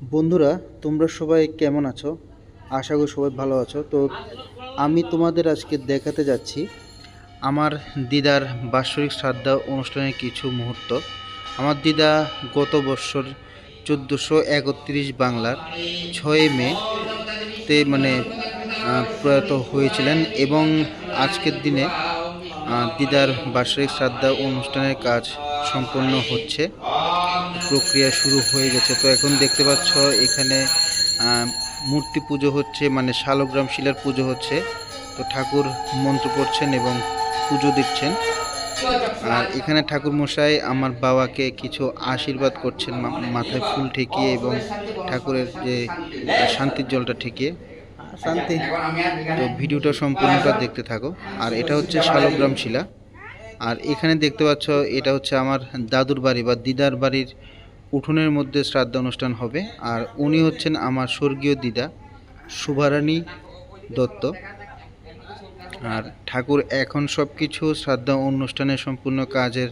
বন্ধুরা, তোমরা সবাই কেমন আছো? আশা করি সবাই ভালো আছো। তো আমি তোমাদের আজকে দেখাতে যাচ্ছি আমার দিদার বাৎসরিক শ্রাদ্ধা অনুষ্ঠানের কিছু মুহূর্ত। আমার দিদা গত বছর চোদ্দোশো একত্রিশ বাংলার ছয় মে তে মানে প্রয়াত হয়েছিলেন এবং আজকের দিনে দিদার বাৎসরিক শ্রাদ্ধা অনুষ্ঠানের কাজ সম্পন্ন হচ্ছে। প্রক্রিয়া শুরু হয়ে গেছে। তো এখন দেখতে পাচ্ছ এখানে মূর্তি পুজো হচ্ছে মানে শালগ্রাম শিলার পুজো হচ্ছে। তো ঠাকুর মন্ত্র পড়ছেন এবং পুজো দিচ্ছেন। আর এখানে ঠাকুর মশাই আমার বাবাকে কিছু আশীর্বাদ করছেন মাথায় ফুল ঠেকিয়ে এবং ঠাকুরের যে শান্তির জলটা ঠেকিয়ে। শান্তি। তো ভিডিওটা সম্পূর্ণটা দেখতে থাকো। আর এটা হচ্ছে শালগ্রাম শিলা। আর এখানে দেখতে পাচ্ছ এটা হচ্ছে আমার দাদুর বাড়ি বা দিদার বাড়ির উঠোনের মধ্যে শ্রাদ্ধ অনুষ্ঠান হবে। আর উনি হচ্ছেন আমার স্বর্গীয় দিদা শুভারানী দত্ত। আর ঠাকুর এখন সব কিছু শ্রাদ্ধা অনুষ্ঠানের সম্পূর্ণ কাজের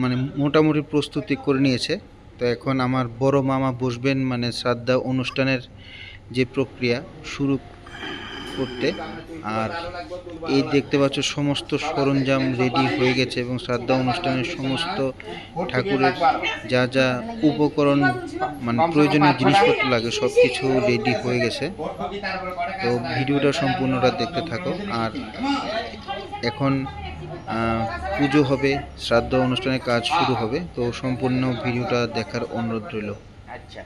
মানে মোটামুটি প্রস্তুতি করে নিয়েছে। তো এখন আমার বড় মামা বসবেন মানে শ্রাদ্ধা অনুষ্ঠানের যে প্রক্রিয়া শুরু করতে। আর এই দেখতে পাচ্ছ সমস্ত সরঞ্জাম রেডি হয়ে গেছে এবং শ্রাদ্ধা অনুষ্ঠানের সমস্ত ঠাকুরের যা যা উপকরণ মানে প্রয়োজনীয় জিনিসপত্র লাগে সব কিছু রেডি হয়ে গেছে। তো ভিডিওটা সম্পূর্ণটা দেখতে থাকো। আর এখন আহ, পুজো হবে শ্রাদ্ধ অনুষ্ঠানের কাজ শুরু হবে। তো সম্পূর্ণ ভিডিওটা দেখার অনুরোধ রইল। আচ্ছা।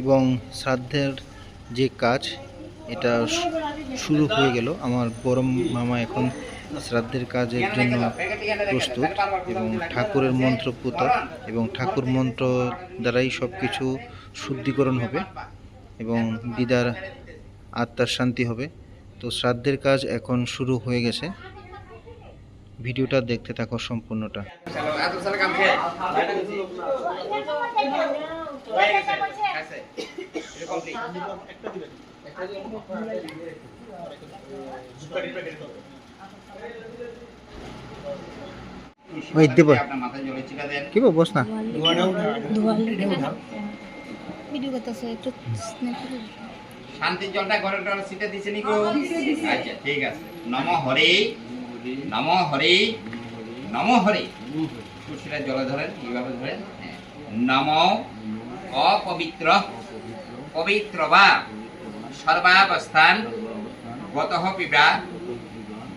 এবং শ্রাদ্ধের যে কাজ, এটা শুরু হয়ে গেল। আমার বড় মামা এখন শ্রাদ্ধের কাজের জন্য প্রস্তুত এবং ঠাকুরের মন্ত্র পুত এবং ঠাকুর মন্ত্র দ্বারাই সব কিছু শুদ্ধিকরণ হবে এবং দিদার আত্মার শান্তি হবে। তো শ্রাদ্ধের কাজ এখন শুরু হয়ে গেছে। ভিডিওটা দেখতে থাকো সম্পূর্ণটা। ওই দেব। আপনার মাথায় জলে চিকা দেন কি বস না। ভিডিও করতেছে একটু। শান্তির জলটা ঘরে ঘরে সিটে দিছে নিকো আচ্ছা ঠিক আছে। নম হরে। নম হরে নম হরে। সুশীলা জলে ধরেন, এইভাবে ধরেন হ্যাঁ। নম অপবিত্র, পবিত্র বা সর্বাবস্থান, গত পিবা,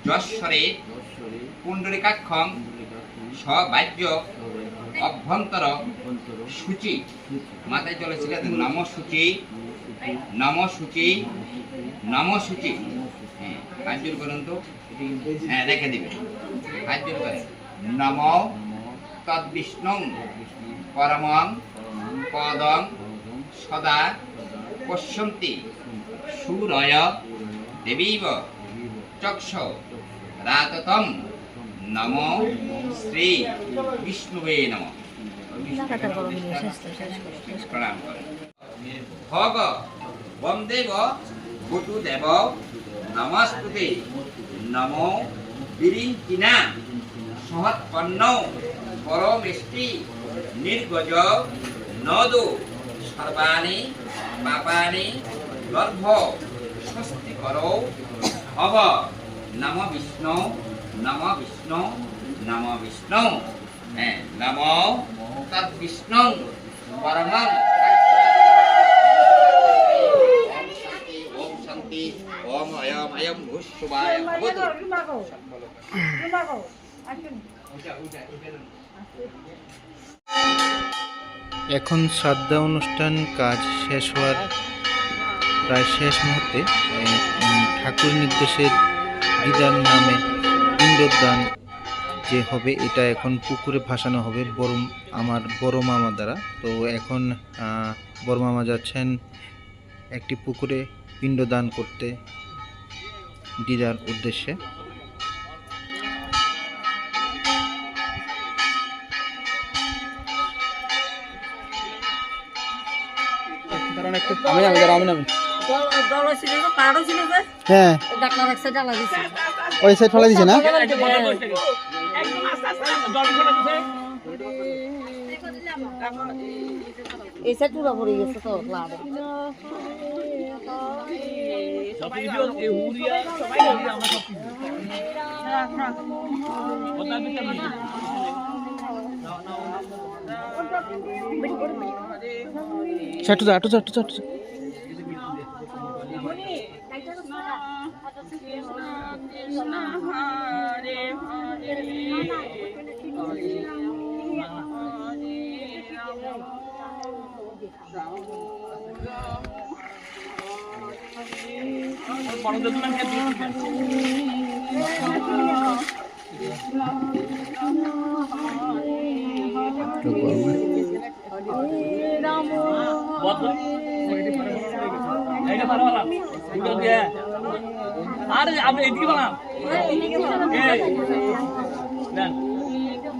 যশ্বরে, পুণ্ডরিকাক্ষং সবাহ্য অভ্যন্তর, সূচি। মাথায় জলে ছিল নম সূচি নম সূচি নম সূচি। হ্যাঁ হাত জোর করুন তো। হ্যাঁ রেখে দিবে হাত জোর করে। নম তদ্বিষ্ণু পরমং পদং সদা পশ্যন্তি সুরয় দেবীব চক্ষ রাততম নম শ্রী বিষ্ণুবে নম। প্রণাম করেন ভগ বন্দেব বটু দেব নমস্তুতে নমো বিরিঞ্চিনা সহৎপন্ন পরমেষ্টি নির্গজ নদু সর্বাণি পাপানি গর্ভ স্বস্তি করো হব নম বিষ্ণু নম বিষ্ণু নম বিষ্ণু। হ্যাঁ নম তৎ বিষ্ণু ওম শান্তি ওম শান্তি। ওম অয়ম অয়ম ভূষুবায় ভবতু এখন শ্রাদ্ধা অনুষ্ঠান কাজ শেষ হওয়ার প্রায় শেষ মুহূর্তে ঠাকুর নির্দেশে দিদার নামে পিণ্ডদান যে হবে এটা এখন পুকুরে ভাসানো হবে বড় আমার বড় মামা দ্বারা। তো এখন আহ, বড় মামা যাচ্ছেন একটি পুকুরে পিণ্ডদান করতে। দিদার উদ্দেশ্যে। হ্যাঁ ডাক্তার একসা জ্বালা ওই সাইড ফেলা দিছে না? এই সাইড পুরো পড়ে গেছে তো লাভ সেটু যা একটু যা একটু চাটু আরে আপনি এদিকে বানান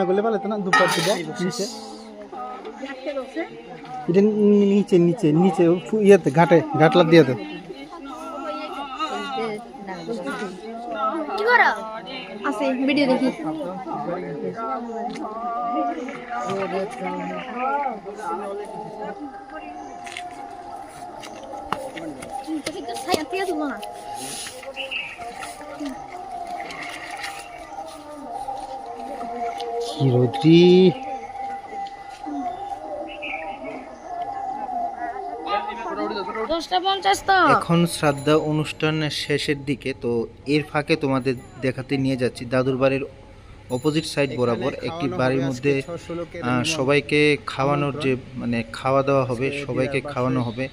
ভালো তো না দুপার দিকে নিচে। এটা নি- নিচে নিচে নিচে ফু- ইয়েতে ঘাটে ঘাটলার দিয়েতে কি করো আছে ভিডিও দেখি। ছায়া থেকে তুলো না কি রোদ্রি এখন শ্রাদ্ধা অনুষ্ঠানের শেষের দিকে তো এর ফাঁকে তোমাদের দেখাতে নিয়ে যাচ্ছি। দাদুর বাড়ির অপোজিট সাইড বরাবর একটি বাড়ির মধ্যে আহ, সবাইকে খাওয়ানোর যে মানে খাওয়া দাওয়া হবে সবাইকে খাওয়ানো হবে।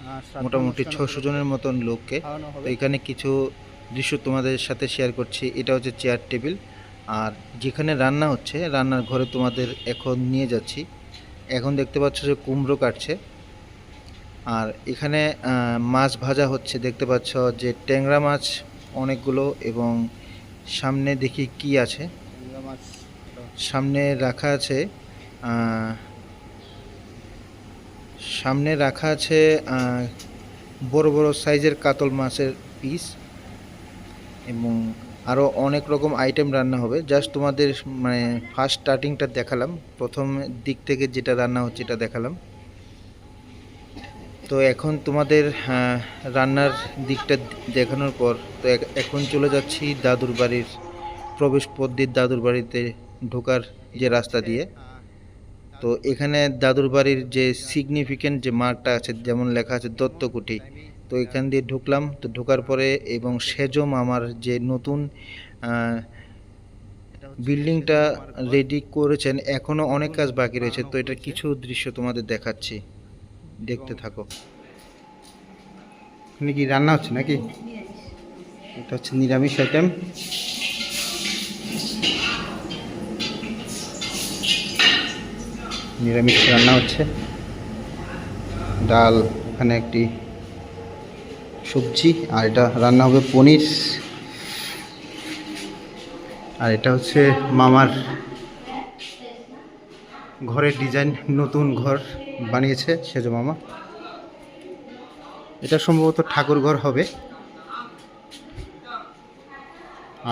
মোটামুটি ছশো জনের মতন লোককে। তো এখানে কিছু দৃশ্য তোমাদের সাথে শেয়ার করছি। এটা হচ্ছে চেয়ার টেবিল আর যেখানে রান্না হচ্ছে রান্নার ঘরে তোমাদের এখন নিয়ে যাচ্ছি। এখন দেখতে পাচ্ছ যে কুমড়ো কাটছে। আর এখানে মাছ ভাজা হচ্ছে। দেখতে পাচ্ছ যে ট্যাংরা মাছ অনেকগুলো এবং সামনে দেখি কি আছে। সামনে রাখা আছে সামনে রাখা আছে বড় বড় সাইজের কাতল মাছের পিস এবং আরও অনেক রকম আইটেম রান্না হবে। জাস্ট তোমাদের মানে ফার্স্ট স্টার্টিংটা দেখালাম। প্রথম দিক থেকে যেটা রান্না হচ্ছে এটা দেখালাম। তো এখন তোমাদের রান্নার দিকটা দেখানোর পর, তো এখন চলে যাচ্ছি দাদুর বাড়ির প্রবেশ পদ্ধতির দাদুর বাড়িতে ঢোকার যে রাস্তা দিয়ে। তো এখানে দাদুর বাড়ির যে সিগনিফিকেন্ট যে মার্কটা আছে, যেমন লেখা আছে দত্তকুটি তো এখান দিয়ে ঢুকলাম। তো ঢোকার পরে এবং সেজো মামার যে নতুন বিল্ডিংটা রেডি করেছেন এখনও অনেক কাজ বাকি রয়েছে। তো এটার কিছু দৃশ্য তোমাদের দেখাচ্ছি। দেখতে থাকো। এখানে কি রান্না হচ্ছে নাকি? এটা হচ্ছে নিরামিষ আইটেম নিরামিষ রান্না হচ্ছে। ডাল, এখানে একটি সবজি, আর এটা রান্না হবে পনির। আর এটা হচ্ছে মামার ঘরের ডিজাইন, নতুন ঘর বানিয়েছে সেজ মামা। এটা সম্ভবত ঠাকুর ঘর হবে।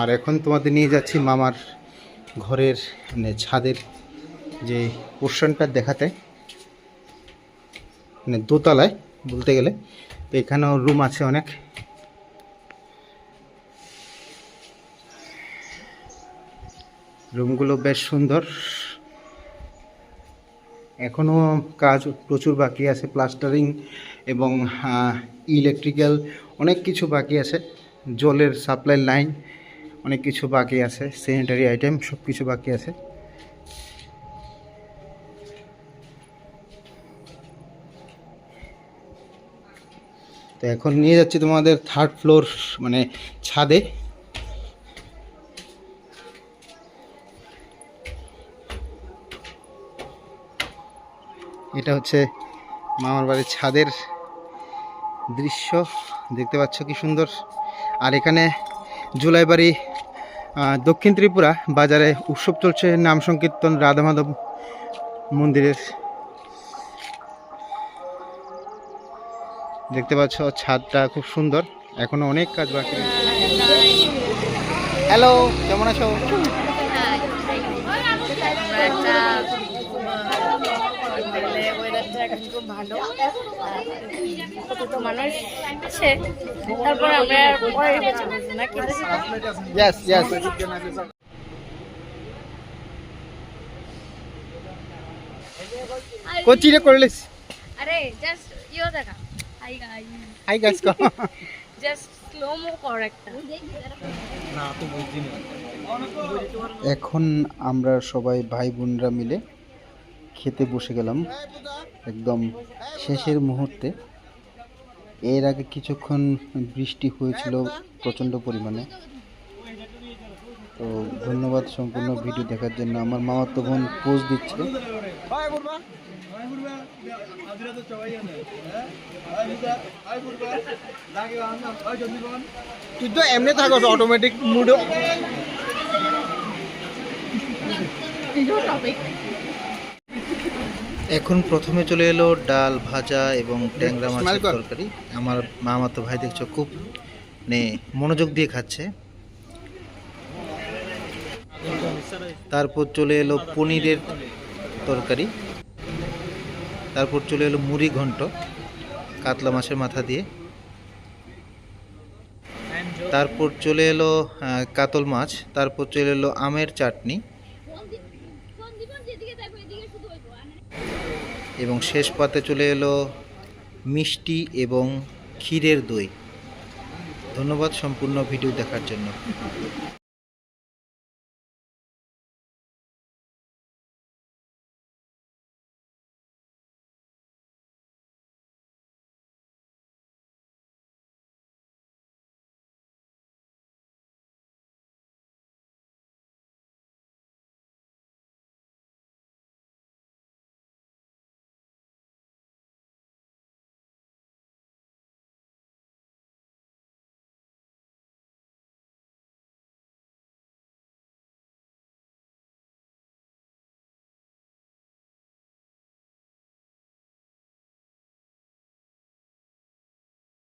আর এখন তোমাদের নিয়ে যাচ্ছি মামার ঘরের মানে ছাদের যে পোর্শনটা দেখাতে মানে দোতলায় বলতে গেলে। তো এখানেও রুম আছে অনেক। রুমগুলো বেশ সুন্দর। এখনও কাজ প্রচুর বাকি আছে প্লাস্টারিং এবং ইলেকট্রিক্যাল অনেক কিছু বাকি আছে। জলের সাপ্লাই লাইন অনেক কিছু বাকি আছে স্যানিটারি আইটেম সব কিছু বাকি আছে। তো এখন নিয়ে যাচ্ছি তোমাদের থার্ড ফ্লোর মানে ছাদে। এটা হচ্ছে মামার বাড়ির ছাদের দৃশ্য। দেখতে পাচ্ছ কি সুন্দর। আর এখানে জুলাইবাড়ি আহ, দক্ষিণ ত্রিপুরা বাজারে উৎসব চলছে নাম সংকীর্তন রাধা মাধব মন্দিরের। দেখতে পাচ্ছ ছাদটা খুব সুন্দর। এখনও অনেক কাজ বাকি হ্যালো কেমন আছো? মানুষ তারপর আমরা ইয়েস ইয়েস কোচিরে করলিস আরে জাস্ট ইয়ে দেখা। হাই গাইস হাই গাইস কো জাস্ট স্লো মো কর একটা। এখন আমরা সবাই ভাই বোনরা মিলে খেতে বসে গেলাম একদম শেষের মুহূর্তে। এর আগে কিছুক্ষণ বৃষ্টি হয়েছিল প্রচণ্ড পরিমাণে। তো ধন্যবাদ সম্পূর্ণ ভিডিও দেখার জন্য। আমার মামাতো বোন পোজ দিচ্ছে। তুই তো এমনি থাকো অটোমেটিক মুড এখন প্রথমে চলে এলো ডাল ভাজা এবং ট্যাংরা মাছের তরকারি। আমার মামাতো ভাই দেখছ খুব মানে মনোযোগ দিয়ে খাচ্ছে। তারপর চলে এলো পনিরের তরকারি। তারপর চলে এলো মুড়ি ঘন্ট, কাতলা মাছের মাথা দিয়ে। তারপর চলে এলো কাতল মাছ, তারপর চলে এলো আমের চাটনি। এবং শেষ পাতে চলে এলো মিষ্টি এবং ক্ষীরের দই। ধন্যবাদ সম্পূর্ণ ভিডিও দেখার জন্য।